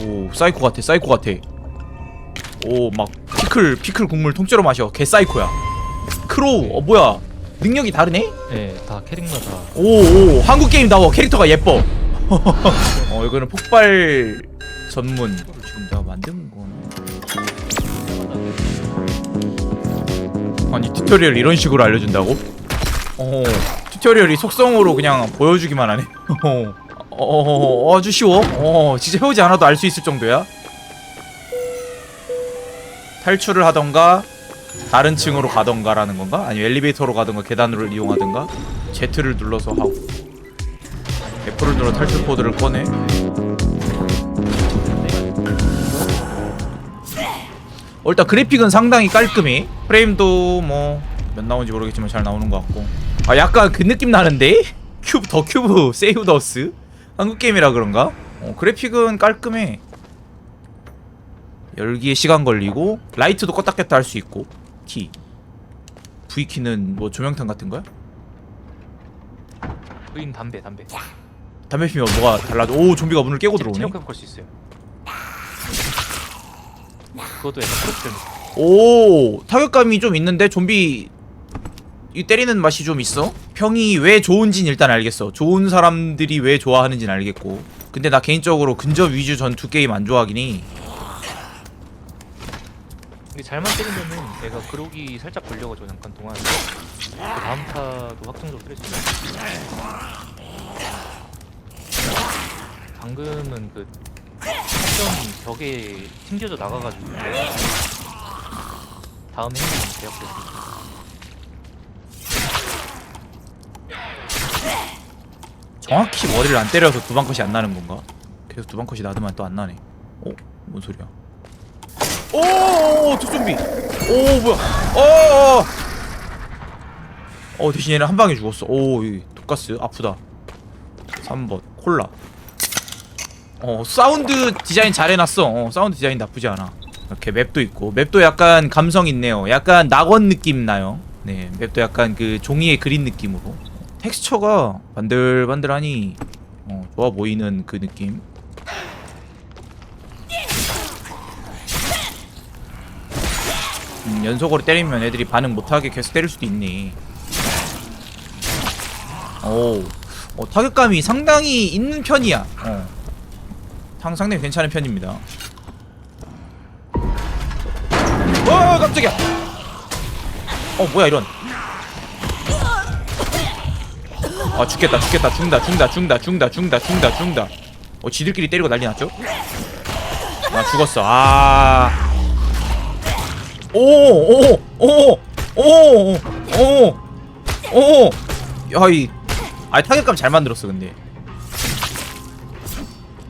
오 사이코 같아 사이코 같아. 오 막 피클 피클 국물 통째로 마셔. 개 사이코야. 크로우 어 뭐야? 능력이 다르네? 네, 다 캐릭마다. 오오 한국 게임 나와. 캐릭터가 예뻐. 어 이거는 폭발 전문. 지금 내가 만든 건 아니 튜토리얼 이런 식으로 알려준다고? 어 튜토리얼이 속성으로 그냥 보여주기만 하네 어, 아주 쉬워 어 진짜 해오지 않아도 알 수 있을 정도야 탈출을 하던가 다른 층으로 가던가라는 건가? 아니면 엘리베이터로 가던가 계단을 이용하던가 Z를 눌러서 하고 F를 눌러 탈출 코드를 꺼내 어, 일단 그래픽은 상당히 깔끔해 프레임도 뭐 몇 나오는지 모르겠지만 잘 나오는 것 같고 아 약간 그 느낌 나는데? 큐브 더 큐브 세이브더스 한국 게임이라 그런가? 어, 그래픽은 깔끔해. 열기에 시간 걸리고 라이트도 껐다 켰다 할 수 있고 키. V키는 뭐 조명탄 같은 거야? 부인 담배 담배. 담배 피면 뭐가 달라져? 오 좀비가 문을 깨고 들어오네. 체력 회복 할 수 있어요. 그것도 약간 프로필 오 타격감이 좀 있는데 좀비 이 때리는 맛이 좀 있어? 평이 왜 좋은진 일단 알겠어. 좋은 사람들이 왜 좋아하는진 알겠고. 근데 나 개인적으로 근접 위주 전투 게임 안 좋아하긴 해. 근데 잘만 때리면은 얘가 그러기 살짝 걸려가지고 잠깐 동안 그 다음 타도 확정적으로 때릴 수 있는 방금은 그 확정 벽에 튕겨져 나가가지고 다음 행동은 대역됐어 정확히 머리를 안 때려서 두방 컷이 안 나는 건가? 계속 두방 컷이 나더만 또 안 나네 어? 뭔 소리야 오, 특좀비. 오, 뭐야? 어, 어. 어, 대신 얘는 한 방에 죽었어. 오, 이 독가스 아프다. 3번 콜라. 어, 사운드 디자인 잘 해 놨어. 어, 사운드 디자인 나쁘지 않아. 이렇게 맵도 있고, 맵도 약간 감성 있네요. 약간 낙원 느낌 나요. 네, 맵도 약간 그 종이에 그린 느낌으로. 텍스처가 반들반들하니 어, 좋아 보이는 그 느낌. 음, 연속으로 때리면 애들이 반응 못하게 계속 때릴 수도 있네. 오, 어, 타격감이 상당히 있는 편이야. 어. 상, 상당히 괜찮은 편입니다. 어, 깜짝이야. 어, 뭐야 이런. 아, 죽겠다, 죽겠다, 죽는다, 죽는다, 죽는다, 죽는다, 죽는다, 죽는다, 죽는다. 어, 지들끼리 때리고 난리 났죠? 아, 죽었어. 아. 오오오 오 오 오오 야이 아 타격감 잘 만들었어 근데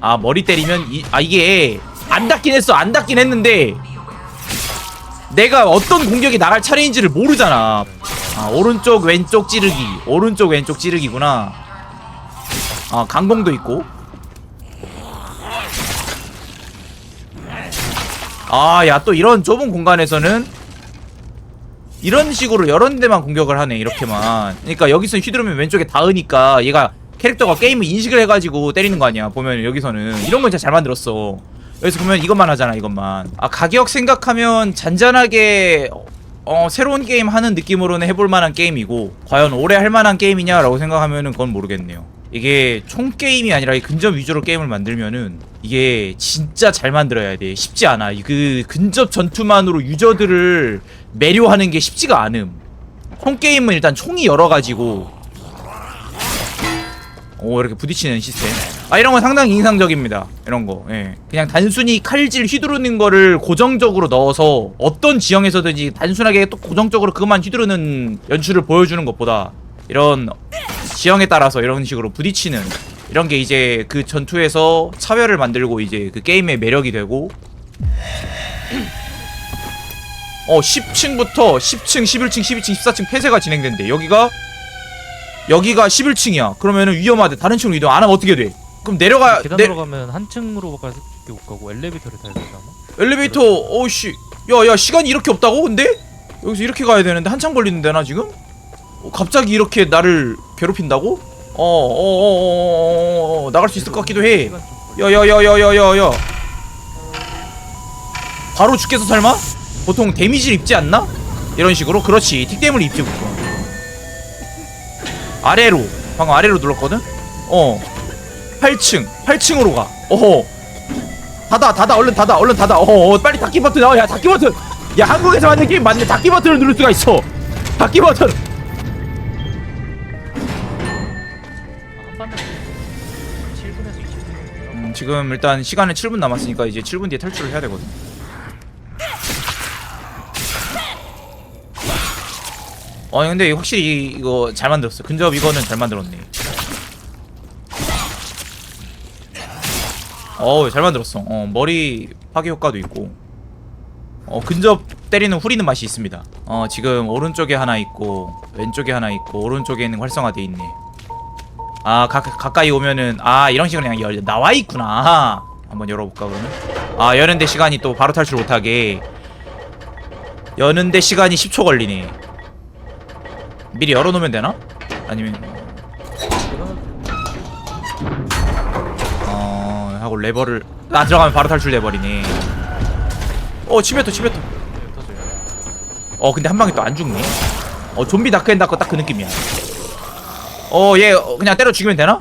아 머리 때리면 이, 아 이게 안 닿긴 했어 안 닿긴 했는데 내가 어떤 공격이 나갈 차례인지를 모르잖아 아 오른쪽 왼쪽 찌르기 오른쪽 왼쪽 찌르기구나 아 강공도 있고 아, 야, 또 이런 좁은 공간에서는 이런 식으로 여러 데만 공격을 하네, 이렇게만. 그러니까 여기서 휘두르면 왼쪽에 닿으니까 얘가 캐릭터가 게임을 인식을 해가지고 때리는 거 아니야, 보면 여기서는. 이런 건 진짜 잘 만들었어. 여기서 보면 이것만 하잖아, 이것만. 아, 가격 생각하면 잔잔하게, 어, 새로운 게임 하는 느낌으로는 해볼 만한 게임이고, 과연 오래 할 만한 게임이냐라고 생각하면은 그건 모르겠네요. 이게 총 게임이 아니라 이 근접 위주로 게임을 만들면은 이게 진짜 잘 만들어야 돼. 쉽지 않아. 이그 근접 전투만으로 유저들을 매료하는 게 쉽지가 않음. 총 게임은 일단 총이 여러 가지고 오 이렇게 부딪히는 시스템. 아 이런 건 상당히 인상적입니다. 이런 거. 예. 그냥 단순히 칼질 휘두르는 거를 고정적으로 넣어서 어떤 지형에서든지 단순하게 또 고정적으로 그것만 휘두르는 연출을 보여주는 것보다 이런 지형에 따라서 이런 식으로 부딪히는 이런 게 이제 그 전투에서 차별을 만들고 이제 그 게임의 매력이 되고 어 10층부터 10층, 11층, 12층, 14층 폐쇄가 진행된대. 여기가 여기가 11층이야. 그러면은 위험하대. 다른 층으로 이동 안 하면 어떻게 돼? 그럼 내려가 내, 계단으로 가면 한 층으로 가못 가고 엘리베이터를 타야 되나 아마? 엘리베이터 어씨 야야 시간이 이렇게 없다고 근데 여기서 이렇게 가야 되는데 한참 걸리는데 나 지금 어, 갑자기 이렇게 나를 괴롭힌다고 어어어어 나갈 수 있을 것 같기도 해. 야야야야야야야 바로 죽겠어 설마? 보통 데미지를 입지 않나? 이런 식으로 그렇지 틱데임을 입지 보통 아래로 방금 아래로 눌렀거든? 어. 8층 8층으로 가. 어허. 닫아 닫아 얼른 닫아 얼른 닫아. 어허 어, 빨리 닫기 버튼 어야 닫기 버튼. 야 한국에서 만든 게임 맞네. 닫기 버튼을 누를 수가 있어. 닫기 버튼. 아, 한 판은 7분에서 20분 음, 지금 일단 시간은 7분 남았으니까 이제 7분 뒤에 탈출을 해야 되거든 어 근데 확실히 이거 잘 만들었어 근접 이거는 잘 만들었네. 어우 잘 만들었어. 어 머리 파괴 효과도 있고. 어 근접 때리는 후리는 맛이 있습니다. 어 지금 오른쪽에 하나 있고 왼쪽에 하나 있고 오른쪽에는 활성화돼 있네. 아 가, 가까이 오면은 아 이런 식으로 그냥 열, 나와 있구나. 한번 열어볼까 그러면? 아 여는데 시간이 또 바로 탈출 못하게. 여는데 시간이 10초 걸리네 미리 열어놓으면 되나? 아니면 어 하고 레버를 아 들어가면 바로 탈출돼버리네. 어 치베토 치베토. 어 근데 한 방에 또 안 죽네. 어 좀비 다크앤다크 딱 그 느낌이야. 어얘 그냥 때려 죽이면 되나?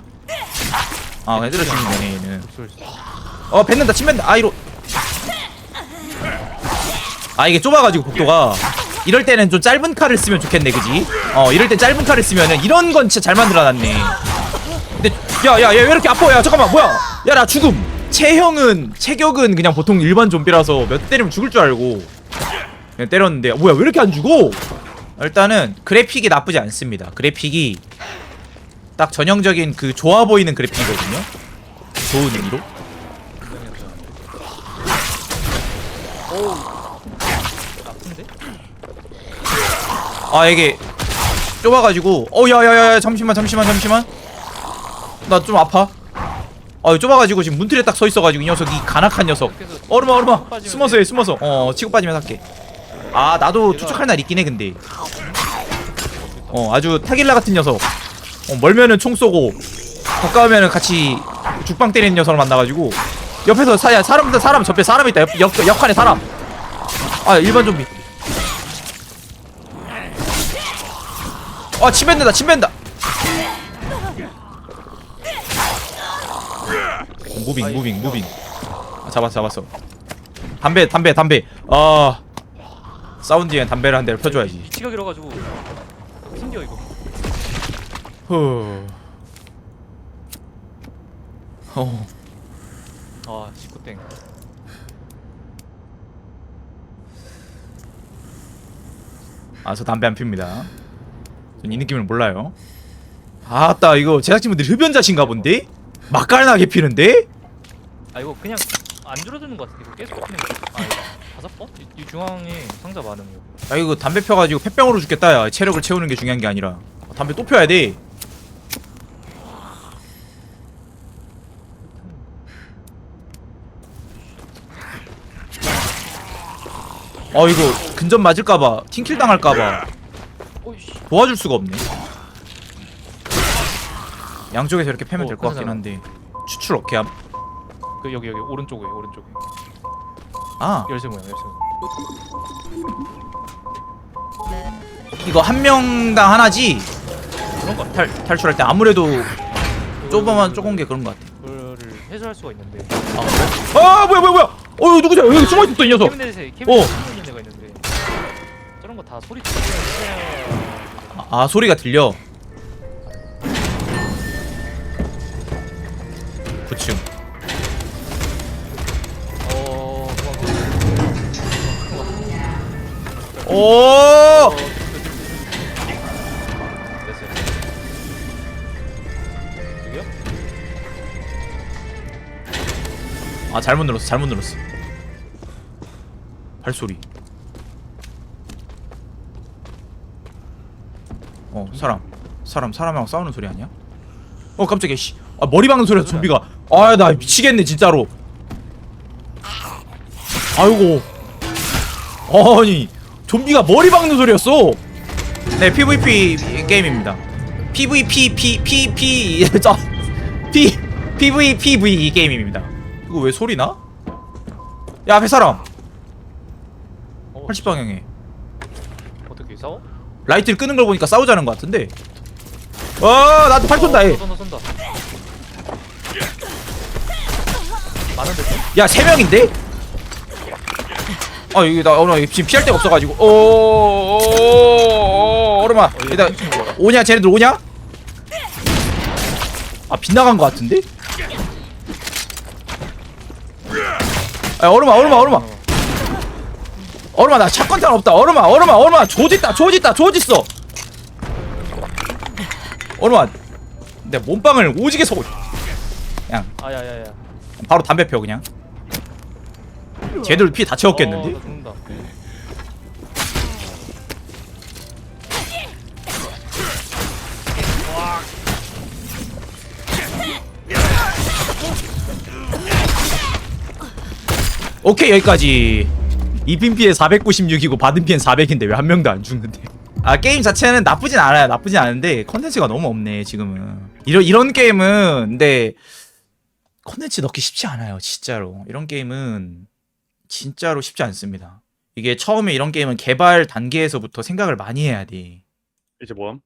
아 그냥 때려 죽이면 되네 얘는. 어 뱉는다 침 뱉는다 아 이로. 아 이게 좁아가지고 복도가 이럴 때는 좀 짧은 칼을 쓰면 좋겠네 그지? 어 이럴 때 짧은 칼을 쓰면은 이런 건 진짜 잘 만들어놨네. 근데 야야 얘왜 이렇게 아파? 야 잠깐만 뭐야? 야 나 죽음. 체형은 체격은 그냥 보통 일반 좀비라서 몇대 때리면 죽을 줄 알고 그냥 때렸는데 뭐야 왜 이렇게 안 죽어? 일단은 그래픽이 나쁘지 않습니다. 그래픽이 딱 전형적인 그 좋아 보이는 그래픽이거든요. 좋은 의미로 아픈데? 아 이게 좁아가지고. 어 야야야 잠시만 잠시만 잠시만. 나 좀 아파. 아 좁아가지고 지금 문틀에 딱 서 있어가지고 이 녀석이 간악한 녀석. 얼마 얼마. 숨어서 해 숨어서. 어 치고 빠지면 할게. 아 나도 투척할 날 있긴 해 근데. 어 아주 타길라 같은 녀석. 어, 멀면은 총 쏘고 가까우면은 같이 죽방 때리는 녀석을 만나가지고 옆에서 사 야 사람 사람 접해 사람 있다. 옆, 옆 옆칸에 사람. 아 일반 좀비 아 침뱉는다 침뱉는다. 무빙 무빙 무빙. 아, 잡았어 잡았어. 담배 담배 담배. 아 사운드에 담배를 한 대를 펴줘야지. 위치가 길어가지고 힘겨 이거. 후. 어. 아 19땡. 아, 저 담배 안 핍니다. 전 이 느낌을 몰라요. 아따, 이거 제작진분들 흡연자신가 본데? 맛깔나게 피는데? 아 이거 그냥 안 줄어드는 것 같아 이거 계속 피는 거 아 이거 다섯 번? 이, 이 중앙에 상자 많은 거 아, 이거 담배 펴가지고 폐병으로 죽겠다, 야. 체력을 채우는 게 중요한 게 아니라. 담배 또 펴야 돼. 아, 이거 근접 맞을까봐, 팀킬 당할까봐 오이씨 도와줄 수가 없네. 양쪽에서 이렇게 패면 어, 될 것 같긴. 한데. 추출 어떻게 함? 그 여기 여기 오른쪽에 오른쪽에 아, 열쇠 모양 열쇠 모양 이거 한 명당 하나지? 그런 거 탈, 탈출할 때 아무래도 좁으면 좁은 게 그런 것 같아. 그거를 해소할 수가 있는데 아, 그래? 아, 뭐야, 뭐야, 뭐야! 어, 이거 누구야? 여기 숨어 있었어, 이 녀석! 캐비넷에 어. 캐비넷에 숨어 다 소리 들려야 아, 아, 소리가 들려. 9층. 어 오! 됐어요? 아, 잘못 눌렀어, 잘못 눌렀어. 발소리. 어, 사람. 사람, 사람하고 싸우는 소리 아니야? 어, 깜짝이야, 씨. 아, 머리 박는 소리야, 좀비가. 아, 나 미치겠네, 진짜로. 아이고. 아니, 좀비가 머리 박는 소리였어. 네, PVP 게임입니다. PVP, P, P, P, 저, P, PVPV 게임입니다. 이거 왜 소리 나? 야, 앞에 사람. 80방향에 어떻게 싸워? 라이트를 끄는 걸 보니까 싸우자는 것 같은데 와 나한테 팔 쏜다 어, 쏜다 쏜다 많은데 좀? 얘야세 명인데? 아 여기 나 오늘 지금 피할 데가 없어 가지고 오 얼음아 일단 오냐 쟤네들 오냐? 아 빗나간 것 같은데? 아 얼음아 얼음아 얼음아 얼음아 나 샷건탄 없다. 얼음아 얼음아 얼음아 조짓다 조짓다 조짓어. 얼음아 내 몸빵을 오지게 쏘고 그냥. 아야야야. 바로 담배 펴 그냥. 쟤들 피 다 채웠겠는데? 어, 나 죽는다. 오케이 여기까지 입힌 피해 496이고 받은 피해는 400인데 왜 한 명도 안 죽는데? 아 게임 자체는 나쁘진 않아요. 나쁘진 않은데 컨텐츠가 너무 없네 지금은. 이런 이런 게임은 근데 컨텐츠 넣기 쉽지 않아요 진짜로. 이런 게임은 진짜로 쉽지 않습니다. 이게 처음에 이런 게임은 개발 단계에서부터 생각을 많이 해야 돼. 이제 뭐함?